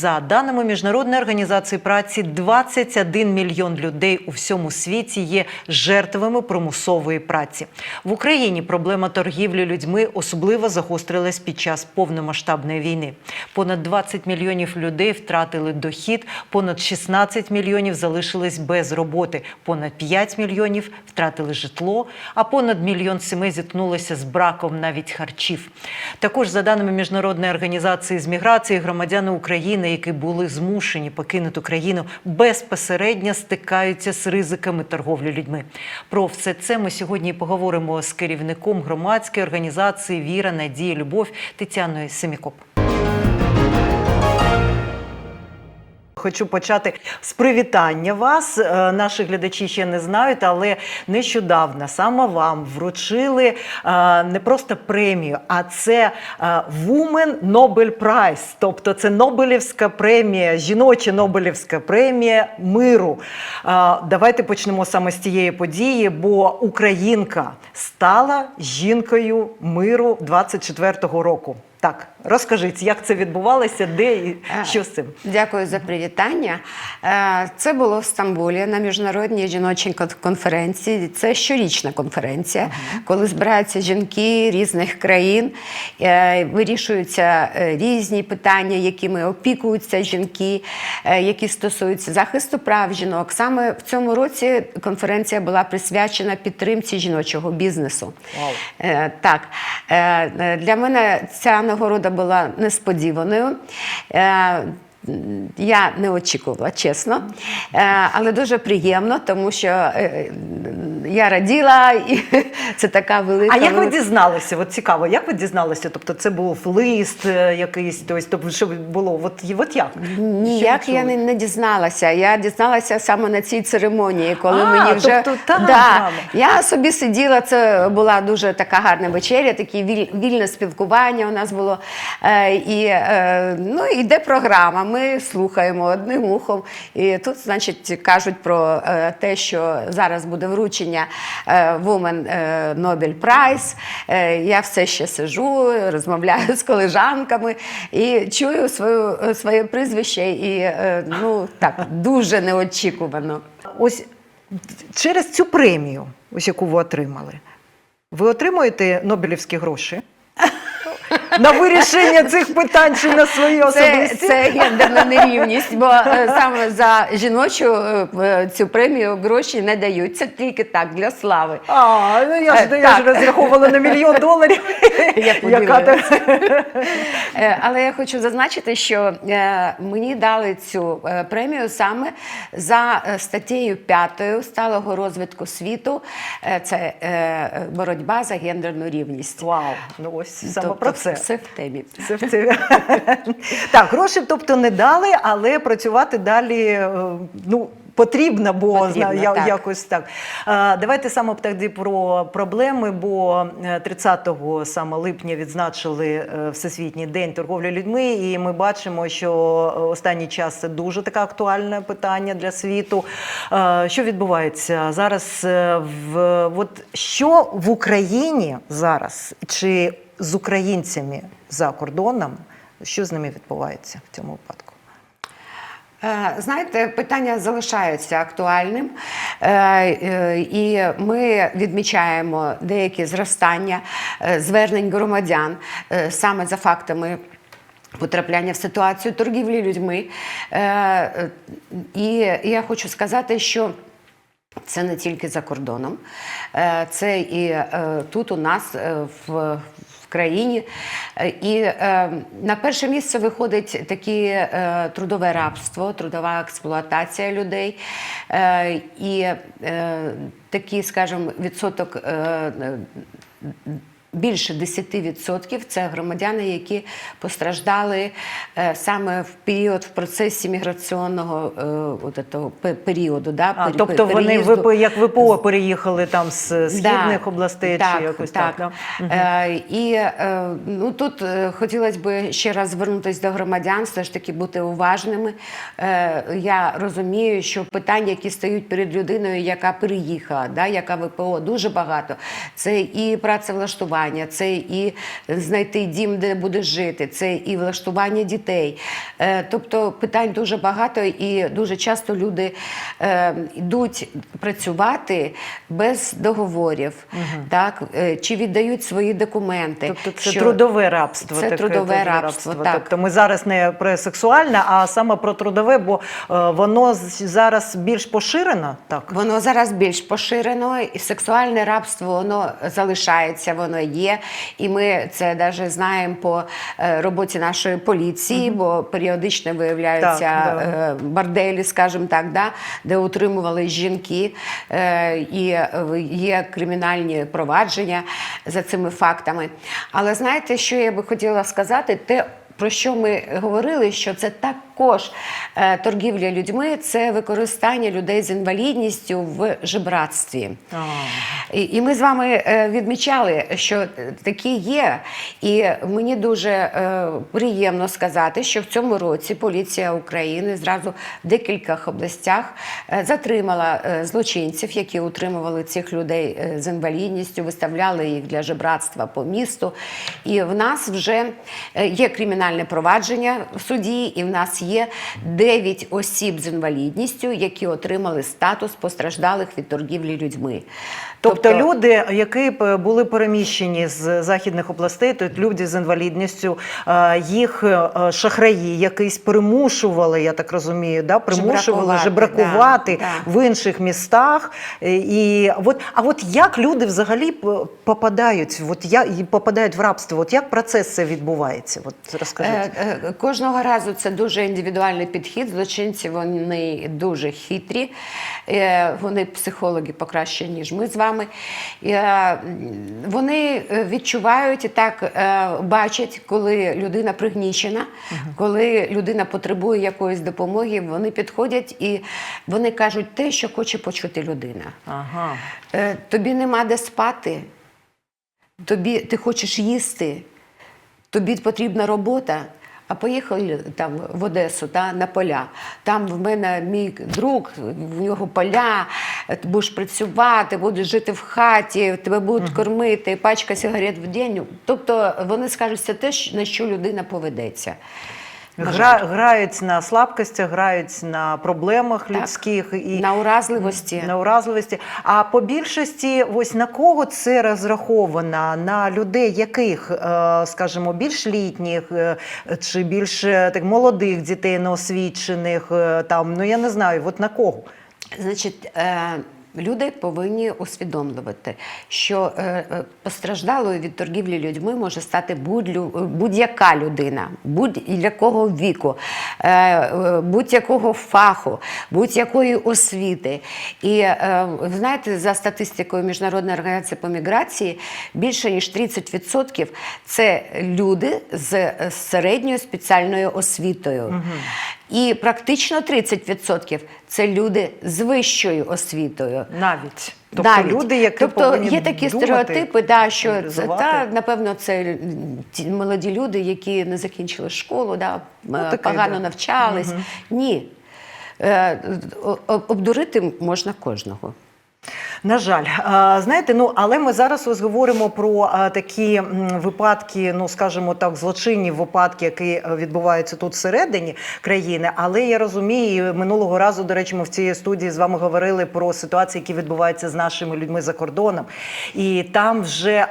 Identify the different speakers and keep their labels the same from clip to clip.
Speaker 1: За даними Міжнародної організації праці, 21 мільйон людей у всьому світі є жертвами примусової праці. В Україні проблема торгівлі людьми особливо загострилась під час повномасштабної війни. Понад 20 мільйонів людей втратили дохід, понад 16 мільйонів залишились без роботи, понад 5 мільйонів втратили житло, а понад мільйон сімей зіткнулися з браком навіть харчів. Також, за даними міжнародної організації з міграції, громадяни України, які були змушені покинути Україну, безпосередньо стикаються з ризиками торговлі людьми. Про все це ми сьогодні поговоримо з керівником громадської організації Віра, Надія, Любов Тетяною Семікоп. Хочу почати з привітання вас. Е, Наші глядачі ще не знають, але нещодавно саме вам вручили е, не просто премію, а це е, Women Nobel Prize, тобто це Нобелівська премія, жіноча Нобелівська премія миру. Давайте почнемо саме з цієї події, бо Українка стала жінкою миру 24-го року. Так, розкажіть, як це відбувалося, де і
Speaker 2: Е,
Speaker 1: що з цим?
Speaker 2: Дякую за привітання. Е, Це було в Стамбулі на міжнародній жіночій конференції. Це щорічна конференція, коли збираються жінки різних країн, е, вирішуються різні питання, якими опікуються жінки, які стосуються захисту прав жінок. Саме в цьому році конференція була присвячена підтримці жіночого бізнесу.
Speaker 1: Вау.
Speaker 2: Так, для мене ця нагорода була несподіваною. Я не очікувала, чесно, Е, але дуже приємно, тому що е, я раділа, і це така велика.
Speaker 1: А як ви дізналися? От цікаво, як ви дізналися? Тобто це був лист е, якийсь, тобто, що було? От, от як?
Speaker 2: Ніяк
Speaker 1: Що
Speaker 2: я не, не дізналася. Я дізналася саме на цій церемонії, коли
Speaker 1: А,
Speaker 2: мені вже
Speaker 1: тобто там
Speaker 2: да, я собі сиділа. Це була дуже така гарна вечеря, таке віль, вільне спілкування у нас було. І ну, йде програма. Ми слухаємо одним ухом. І тут, значить, кажуть про е, те, що зараз буде вручення е, Women е, Nobel Prize. Я все ще сижу, розмовляю з колежанками і чую свою, своє прізвище. І ну так дуже неочікувано.
Speaker 1: Ось через цю премію, ось яку ви отримали, ви отримуєте Нобелівські гроші? На вирішення цих питань чи на свої
Speaker 2: Це,
Speaker 1: особисті?
Speaker 2: це гендерна нерівність, бо е, саме за жіночу е, е, цю премію гроші не дають. Це тільки так для слави.
Speaker 1: А, ну я ж,
Speaker 2: Е,
Speaker 1: я ж розраховувала на мільйон доларів.
Speaker 2: Я
Speaker 1: Яка
Speaker 2: Але я хочу зазначити, що мені дали цю премію саме за статтею 5 сталого розвитку світу. Це боротьба за гендерну рівність.
Speaker 1: Вау, ну ось саме
Speaker 2: Тобто
Speaker 1: про це.
Speaker 2: Все в темі.
Speaker 1: Це в це. так, гроші, тобто не дали, але працювати далі е, ну, потрібно, бо
Speaker 2: Потрібно,
Speaker 1: я,
Speaker 2: так.
Speaker 1: якось так. Е, Давайте саме тоді про проблеми, бо е, 30 саме липня відзначили е, Всесвітній день торговлі людьми, і ми бачимо, що е, останній час це дуже таке актуальне питання для світу. Е, Що відбувається зараз? е, В от що в Україні зараз чи з українцями за кордоном, що з ними відбувається в цьому випадку?
Speaker 2: Е, Знаєте, питання залишаються актуальним, Е, і ми відмічаємо деякі зростання е, звернень громадян саме за фактами. Потрапляння в ситуацію торгівлі людьми. І я хочу сказати, що це не тільки за кордоном, це і тут у нас в. Країні Е, і е, на перше місце виходить таке трудове рабство, трудова експлуатація людей е, і такий, скажімо, відсоток. Більше 10% це громадяни, які постраждали е, саме в період в процесі міграційного е, от этого періоду. Да,
Speaker 1: А,
Speaker 2: пер-
Speaker 1: тобто вони
Speaker 2: переїзду.
Speaker 1: ВП, як ВПО переїхали там з східних
Speaker 2: Да,
Speaker 1: областей
Speaker 2: так,
Speaker 1: чи якось так.
Speaker 2: так.
Speaker 1: да?
Speaker 2: Е, і ну, тут хотілося б ще раз звернутися до громадян, все ж таки бути уважними. Я розумію, що питання, які стають перед людиною, яка переїхала, да, яка ВПО, дуже багато. Це і працевлаштування. Проживання, це і знайти дім, де буде жити, це і влаштування дітей. Е, Тобто питань дуже багато, і дуже часто люди е, йдуть працювати без договорів, так? Е, чи віддають свої документи.
Speaker 1: Тобто це
Speaker 2: що-
Speaker 1: трудове рабство.
Speaker 2: Це
Speaker 1: таке,
Speaker 2: трудове рабство, так.
Speaker 1: Тобто ми зараз не про сексуальне, а саме про трудове, бо воно зараз більш поширено. Так.
Speaker 2: Воно зараз більш поширено, і сексуальне рабство воно залишається, воно є. І ми це навіть знаємо по е, роботі нашої поліції, бо періодично виявляються
Speaker 1: Так, да.
Speaker 2: е, борделі, скажімо так, да, де утримували жінки, е, і є кримінальні провадження за цими фактами. Але знаєте, що я би хотіла сказати? Те, про що ми говорили, що це також е, торгівля людьми, це використання людей з інвалідністю в жебратстві. І, і ми з вами е, відмічали, що такі є. І мені дуже е, приємно сказати, що в цьому році поліція України зразу в декількох областях затримала злочинців, які утримували цих людей з інвалідністю, виставляли їх для жебратства по місту. І в нас вже є кримінальне провадження в суді, і в нас є 9 осіб з інвалідністю, які отримали статус постраждалих від торгівлі людьми.
Speaker 1: Тобто люди, які б були переміщені з західних областей, тобто люди з інвалідністю, е, їх е, шахраї якісь примушували, я так розумію, да? примушували
Speaker 2: Жебракувати, да,
Speaker 1: в інших містах. Е, І от, а от як люди взагалі попадають, от я, попадають в рабство? От як процес це відбувається? От розкажіть.
Speaker 2: Е, е, Кожного разу це дуже індивідуальний підхід. Злочинці вони дуже хитрі, е, вони психологи покраще, ніж ми з вами. Е, Вони відчувають і так е, бачать, коли людина пригнічена, коли людина потребує якоїсь допомоги, вони підходять і вони кажуть те, що хоче почути людина.
Speaker 1: Ага.
Speaker 2: Е, Тобі нема де спати, тобі ти хочеш їсти, тобі потрібна робота. А поїхали там в Одесу та, на поля. Там в мене мій друг, в нього поля, ти будеш працювати, будеш жити в хаті, тебе будуть кормити, пачка сигарет в день. Тобто вони скажуть це те, на що людина поведеться.
Speaker 1: Гра, грають на слабкостях, грають на проблемах
Speaker 2: Так.
Speaker 1: людських і
Speaker 2: На уразливості.
Speaker 1: на уразливості. А по більшості, ось на кого це розраховано? На людей, яких, е, скажімо, більш літніх е, чи більш е, так молодих дітей, неосвічених, там ну я не знаю, от на кого?
Speaker 2: Значить, е, люди повинні усвідомлювати, що е, е, постраждалою від торгівлі людьми може стати будь-лю- будь-яка людина, будь-якого віку, е, е, будь-якого фаху, будь-якої освіти. І е, знаєте, за статистикою Міжнародної організації по міграції, більше ніж 30% це люди з е, середньою спеціальною освітою. І практично 30% це люди з вищою освітою.
Speaker 1: Навіть тобто
Speaker 2: Навіть.
Speaker 1: люди, які
Speaker 2: тобто
Speaker 1: повинні
Speaker 2: є такі
Speaker 1: думати,
Speaker 2: стереотипи, да, що це, та, напевно, це ті молоді люди, які не закінчили школу, да, ну,
Speaker 1: таке,
Speaker 2: погано
Speaker 1: да.
Speaker 2: навчались. Ні. Е, Обдурити можна кожного.
Speaker 1: На жаль, знаєте, ну але ми зараз ось говоримо про такі випадки, ну скажімо так, злочинні випадки, які е, відбуваються тут всередині країни. Але я розумію, минулого разу, до речі, ми в цій студії з вами говорили про ситуації, які відбуваються з нашими людьми за кордоном, і там вже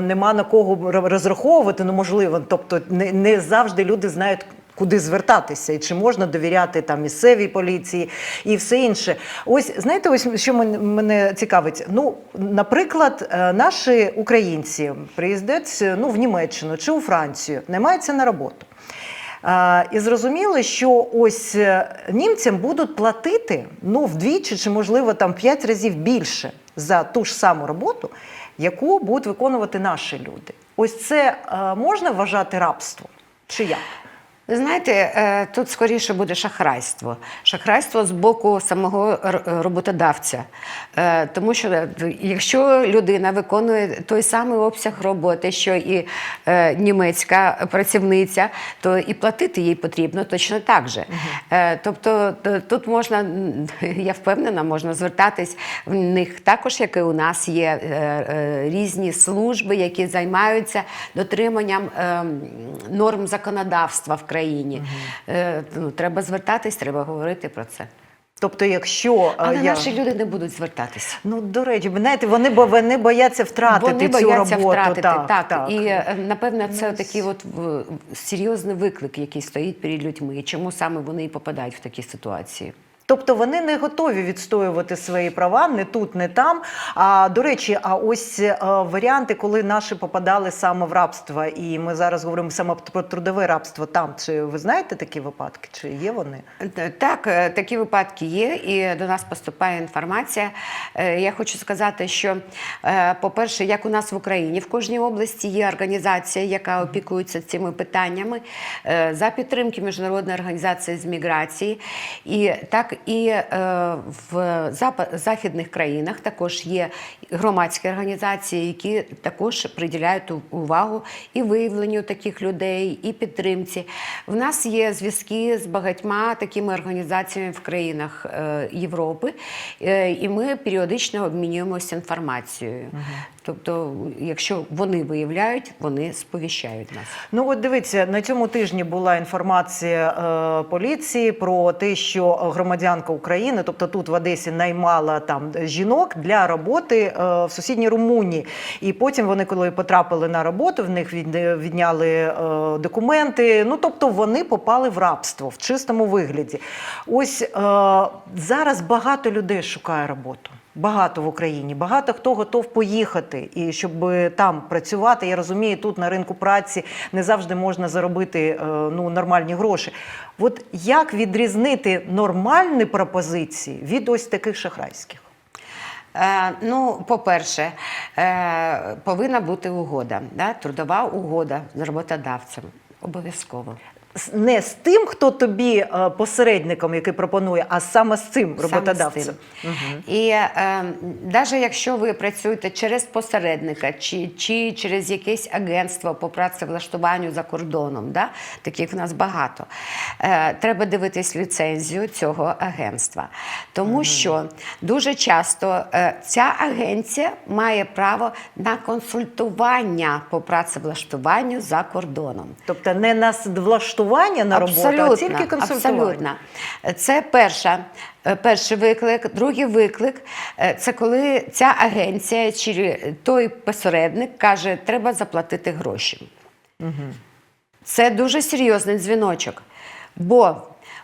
Speaker 1: нема на кого розраховувати. Ну можливо, тобто не, не завжди люди знають. Куди звертатися і чи можна довіряти там місцевій поліції і все інше. Ось знаєте, ось що мене, цікавить. Ну, наприклад, е, наші українці приїздять е, ну, в Німеччину чи у Францію, наймаються на роботу. А, і зрозуміли, що ось е, німцям будуть платити ну, вдвічі чи, можливо, там п'ять разів більше за ту ж саму роботу, яку будуть виконувати наші люди. Ось це е, можна вважати рабством? Чи як?
Speaker 2: Ви знаєте, е, тут скоріше буде шахрайство. Шахрайство з боку самого роботодавця. Е, Тому що е, якщо людина виконує той самий обсяг роботи, що і німецька працівниця, то і платити їй потрібно точно так же. Тобто тут можна, я впевнена, можна звертатись в них також, як і у нас є різні служби, які займаються дотриманням е, норм законодавства в країні. Угу. ну, треба звертатись, треба говорити про це.
Speaker 1: Тобто, якщо е,
Speaker 2: Але
Speaker 1: я...
Speaker 2: наші люди не будуть звертатись.
Speaker 1: Ну, до речі, знаєте, вони, бо вони бояться втратити
Speaker 2: Вони
Speaker 1: цю
Speaker 2: бояться
Speaker 1: роботу.
Speaker 2: втратити.
Speaker 1: Так,
Speaker 2: Так,
Speaker 1: так.
Speaker 2: І е, напевне, це такий от серйозний виклик, який стоїть перед людьми. І чому саме вони і попадають в такі ситуації?
Speaker 1: Тобто вони не готові відстоювати свої права не тут, не там. А до речі, а ось е, варіанти, коли наші попадали саме в рабство, і ми зараз говоримо саме про трудове рабство там. Чи ви знаєте такі випадки? Чи є вони?
Speaker 2: Так, е, такі випадки є, і до нас поступає інформація. Е, Я хочу сказати, що, по-перше, як у нас в Україні, в кожній області є організація, яка опікується цими питаннями за підтримки Міжнародної організації з міграції. І так і е, в західних країнах також є громадські організації, які також приділяють увагу і виявленню таких людей, і підтримці. В нас є зв'язки з багатьма такими організаціями в країнах е, Європи, е, і ми періодично обмінюємося інформацією. Тобто, якщо вони виявляють, вони сповіщають нас.
Speaker 1: Ну от дивіться, на цьому тижні була інформація е, поліції про те, що громадянка України, тобто тут в Одесі, наймала там жінок для роботи е, в сусідній Румунії. І потім вони, коли потрапили на роботу, в них відняли е, документи. Ну тобто вони попали в рабство в чистому вигляді. Ось е, зараз багато людей шукає роботу. Багато в Україні, багато хто готов поїхати і щоб там працювати. Я розумію, тут на ринку праці не завжди можна заробити е, ну, нормальні гроші. От як відрізнити нормальні пропозиції від ось таких шахрайських?
Speaker 2: Е, ну, по-перше, е, повинна бути угода, да? трудова угода з роботодавцем. Обов'язково.
Speaker 1: Не з тим, хто тобі е, посередником, який пропонує, а саме з цим
Speaker 2: Саме з
Speaker 1: роботодавцем.
Speaker 2: тим. І е, навіть якщо ви працюєте через посередника чи, чи через якесь агентство по працевлаштуванню за кордоном, да? таких в нас багато, е, треба дивитись ліцензію цього агентства. Тому що дуже часто е, ця агенція має право на консультування по працевлаштуванню за кордоном.
Speaker 1: Тобто не на с- влаштування на роботу, а тільки консультування.
Speaker 2: Абсолютно. Це перша, е, перший виклик. Другий виклик е, це коли ця агенція чи той посередник каже, треба заплатити гроші. Це дуже серйозний дзвіночок. Бо,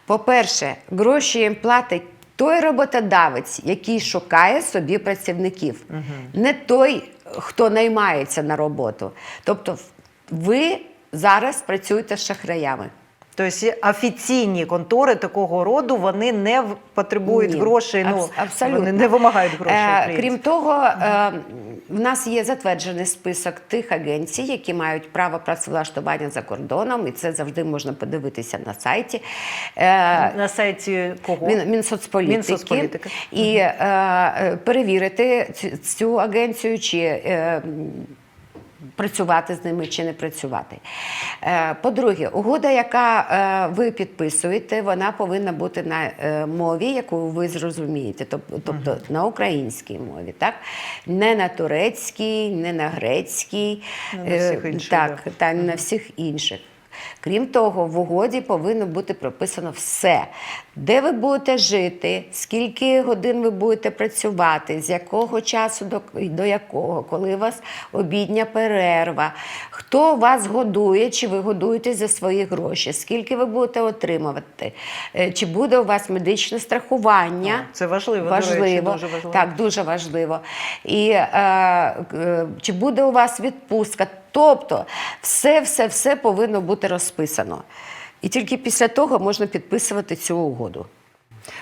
Speaker 2: по-перше, гроші їм платить той роботодавець, який шукає собі працівників, не той, хто наймається на роботу. Тобто, ви зараз працюєте з шахраями.
Speaker 1: Тобто офіційні контори такого роду вони не потребують
Speaker 2: Ні,
Speaker 1: грошей. Ну
Speaker 2: абсолютно.
Speaker 1: вони не вимагають грошей.
Speaker 2: Е. Крім того, е, в нас є затверджений список тих агенцій, які мають право працевлаштування за кордоном, і це завжди можна подивитися на сайті. Е,
Speaker 1: на сайті кого?
Speaker 2: Мін, Мінсоцполітики,
Speaker 1: Мінсоцполітики.
Speaker 2: і е, е, перевірити цю, цю агенцію, чи е, працювати з ними чи не працювати. Е, по-друге, угода, яка е, ви підписуєте, вона повинна бути на е, мові, яку ви зрозумієте, тобто, на українській мові, так? не на турецькій, не на грецькій,
Speaker 1: Ну, на всіх інших,
Speaker 2: так,
Speaker 1: да.
Speaker 2: та на всіх інших. Крім того, в угоді повинно бути прописано все, де ви будете жити, скільки годин ви будете працювати, з якого часу до, до якого, коли у вас обідня перерва, хто вас годує, чи ви годуєте за свої гроші, скільки ви будете отримувати, е, чи буде у вас медичне страхування.
Speaker 1: Це важливо, до речі, дуже важливо.
Speaker 2: Так, дуже важливо. І е, е, чи буде у вас відпустка? Тобто, все, все, все повинно бути розписано. І тільки після того можна підписувати цю угоду.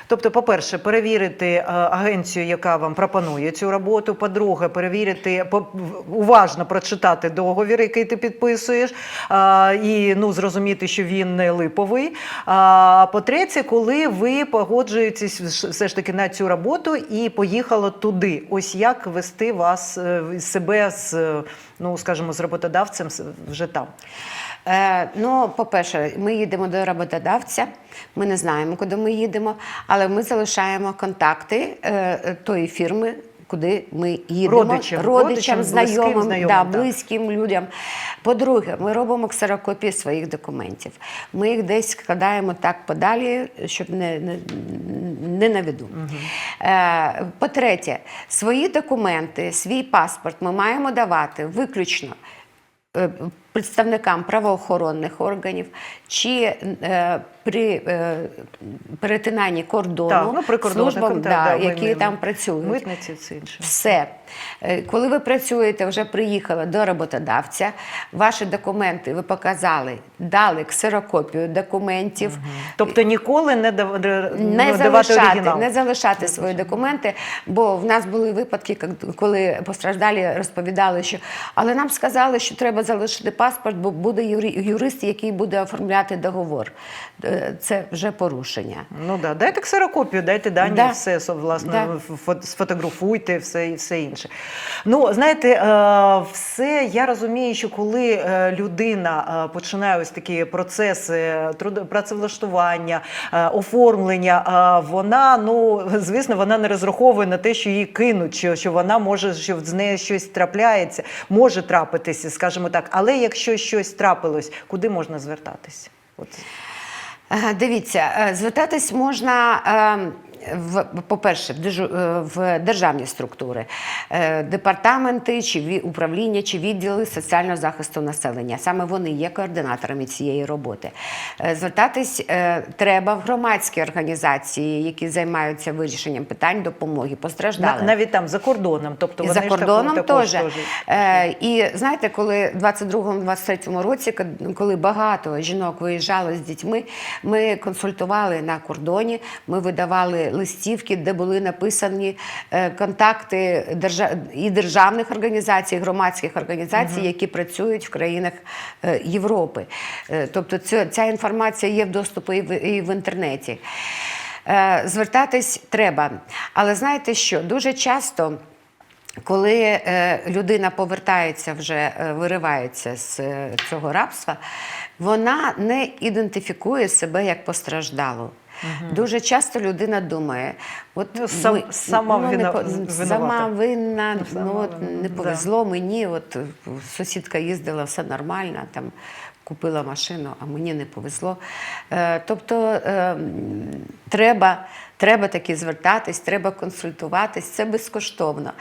Speaker 1: Тобто, по-перше, перевірити е, агенцію, яка вам пропонує цю роботу. По-друге, перевірити уважно прочитати договір, який ти підписуєш, е, і ну зрозуміти, що він не липовий. А по-третє, коли ви погоджуєтесь все ж таки на цю роботу і поїхало туди. Ось як вести вас е, себе з ну скажімо, з роботодавцем вже там.
Speaker 2: Е, ну, по-перше, ми їдемо до роботодавця, ми не знаємо, куди ми їдемо, але ми залишаємо контакти е, тої фірми. Куди ми їдемо
Speaker 1: Родичам, родичам, близьким,
Speaker 2: знайомим,
Speaker 1: знайомим,
Speaker 2: да, близьким людям. По-друге, ми робимо ксерокопії своїх документів. Ми їх десь складаємо так подалі, щоб не, не, не на виду. Е, по-третє, свої документи, свій паспорт ми маємо давати виключно е, представникам правоохоронних органів чи е, при е, перетинанні кордону
Speaker 1: Так, ну, прикордонникам,
Speaker 2: службам, да,
Speaker 1: да,
Speaker 2: які
Speaker 1: ми-
Speaker 2: там працюють.
Speaker 1: Митниці це інше.
Speaker 2: Все. Е, Коли ви працюєте, вже приїхали до роботодавця, ваші документи ви показали, дали ксерокопію документів.
Speaker 1: Тобто ніколи не, дав,
Speaker 2: Не
Speaker 1: ну, давати
Speaker 2: залишати,
Speaker 1: оригінал.
Speaker 2: не залишати свої документи, бо в нас були випадки, коли постраждалі розповідали, що але нам сказали, що треба залишити паспорт, бо буде юрист, який буде оформляти договор. Е, Це вже порушення.
Speaker 1: Ну да, дайте ксерокопію, дайте дані,
Speaker 2: Да.
Speaker 1: все власне
Speaker 2: Да.
Speaker 1: сфотографуйте, все і все інше. Ну знаєте, е, все я розумію, що коли е, людина починає ось такі процеси працевлаштування, оформлення, вона ну звісно, вона не розраховує на те, що її кинуть, що вона може, що з нею щось трапляється, може трапитися, скажімо так. Але якщо щось трапилось, куди можна звертатись? От.
Speaker 2: Е, Дивіться, е, звертатись можна. По-перше, в, е, в державні структури, е, департаменти чи управління чи відділи соціального захисту населення. Саме вони є координаторами цієї роботи. Е, Звертатись треба в громадські організації, які займаються вирішенням питань допомоги
Speaker 1: На,
Speaker 2: постраждалим.
Speaker 1: навіть там за кордоном, тобто вони
Speaker 2: за кордоном теж. І знаєте, коли в 22-23 році, коли багато жінок виїжджали з дітьми, ми консультували на кордоні, ми видавали листівки, де були написані е, контакти і державних організацій, і громадських організацій, які працюють в країнах е, Європи. Е, тобто ця, інформація є в доступі і в, інтернеті. Звертатись треба. Але знаєте що? Дуже часто. Коли людина повертається вже, виривається з цього рабства, вона не ідентифікує себе як постраждалу. Дуже часто людина думає, от
Speaker 1: Ну, сам-
Speaker 2: ми-
Speaker 1: сама
Speaker 2: ну, не
Speaker 1: вина-
Speaker 2: сама винна,
Speaker 1: сама
Speaker 2: ну, от,
Speaker 1: винна,
Speaker 2: не
Speaker 1: да.
Speaker 2: повезло мені. От сусідка їздила, все нормально, там купила машину, а мені не повезло. Е, тобто е, треба. Треба таки звертатись, треба консультуватись. Це безкоштовно.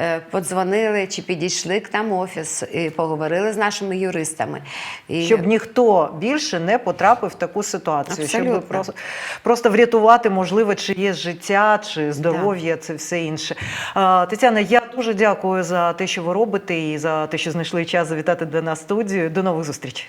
Speaker 2: Е, Подзвонили чи підійшли к нам офіс і поговорили з нашими юристами. І
Speaker 1: Щоб ніхто більше не потрапив в таку ситуацію, щоб
Speaker 2: Абсолютно.
Speaker 1: просто, просто врятувати, можливо, чиєсь життя чи здоров'я, це все інше. Тетяна, я дуже дякую за те, що ви робите, і за те, що знайшли час завітати до нас в студію. До нових зустрічей.